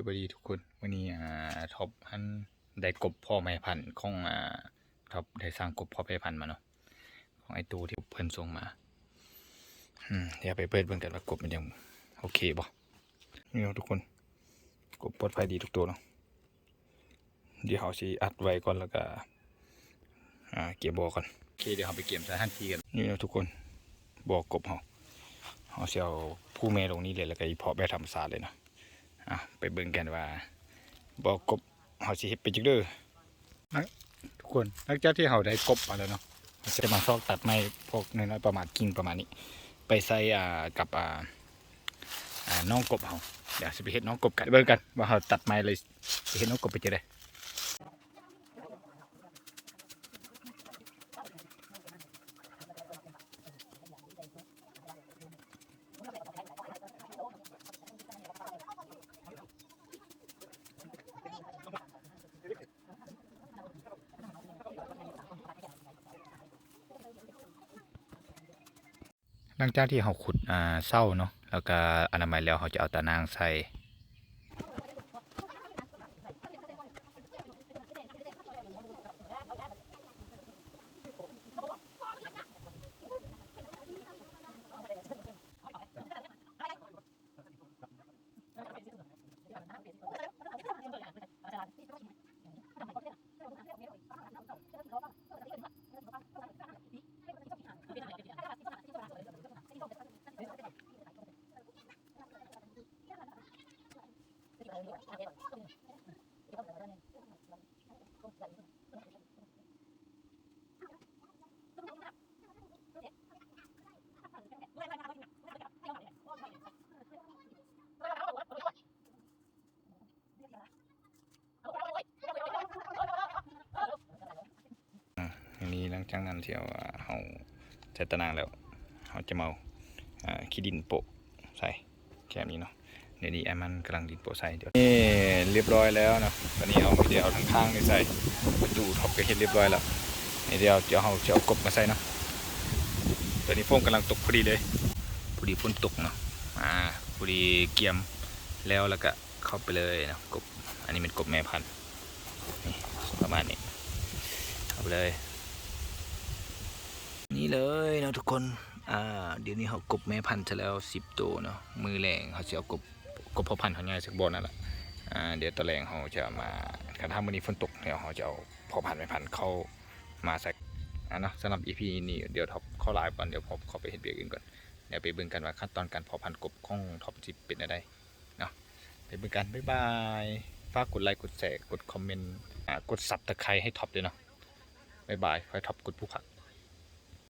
สวัสดีทุกคนวันนี้อ่าท็อปหันได้กบพ่อแม่พันธุ์ของอ่าท็อปได้สร้างกบพ่อแม่พันธุ์มาเนาะของไอตูที่เพิ่นส่งมาอืมเดี๋ยวไปเปิดเบิ่งกันว่ากบมันยังโอเคบ่นี่เนาะทุกคนกบปลอดภัยดีทุกตัวเนาะเดี๋ยวเขาสิอัดไว้ก่อนแล้วก็อ่าเกี่ยวบอกก่อนโอเคเดี๋ยวเราไปเกี่ยมสถานที่กันนี่เนาะทุกคนบอกกบเขาเขาสิเอาผู้แม่ลงนี้เลยแล้วก็อีเพาะแบบธรรมศาสตร์เลยเนาะ อะไปเบิ่งกันว่าบอกกบเฮาสิเฮ็ดไปจักเด้อนะทุกคนหลังจากที่เฮาได้กบมาแล้วเนาะเราจะมาซอกตัดไม้พวกน้อยๆประมาณกิ่งประมาณนี้ ไปใส่อ่ากับอ่าอ่าน้องกบเฮาเดี๋ยวสิไปเฮ็ดน้องกบกันเบิ่งกันว่าเฮาตัดไม้เลยสิเฮ็ดน้องกบไปจังได๋ หลังจากที่เขาขุดอ่าเศร้าเนาะแล้วก็อนามัยแล้วเขาจะเอาตะนางใส่ อันนี้หลังจากนั้นที่เอาอ่าเฮาใส่ตะนางแล้วเฮาจะเอาอ่าขี้ดินโปะใส่แค่นี้เนาะ เดี๋ยวนี้ไอ้มันกำลังดินโปะใส่เดี๋ยวนี่เรียบร้อยแล้วนะตอนนี้เอาเดี๋ยวเอาทางข้างนี่ใส่ประตูท็อปก็เฮ็ดเรียบร้อยแล้วนี่เดี๋ยวเดี๋ยวเฮาจะเอากบมาใส่นะตอนนี้ฝนกำลังตกพอดีเลยพอดีฝนตกเนาะอ่าพอดีเกี่ยมแล้วแล้วก็เข้าไปเลยนะกบอันนี้เป็นกบแม่พันธุ์นี่ประมาณนี้เข้าไปเลย นี่เลยเนาะทุกคนอ่าเดี๋ยวนี้เขากบแม่พันธุ์จะแล้วสิบตัวเนาะมือแรงเขาจะเอากบ กบพ่อพันธุ์เขาง่ายสักบอนนั่นแหละเดี๋ยวตะแรงเขาจะมาคันถ้ามื้อนี้ฝนตกเนี่ยวเขาจะเอาพ่อพันธุ์แม่พันธุ์เข้ามาใส่อ่าเนาะสำหรับ EP นี้เดี๋ยวท็อปเข้าไลฟ์ก่อนเดี๋ยวพอเขาไปเห็นเบียกอื่นก่อนเดี๋ยวไปเบิ่งกันว่าขั้นตอนการเพาะพันธุ์กบข้องท็อปจิเป็นอะไรเนาะไปเบิ่งกันบ๊ายบายฝากกดไลค์กดแชร์กดคอมเมนต์กดซับตะไคร้ให้ท็อปด้วยเนาะบ๊ายบายขอให้ท็อปกดผู้ผัก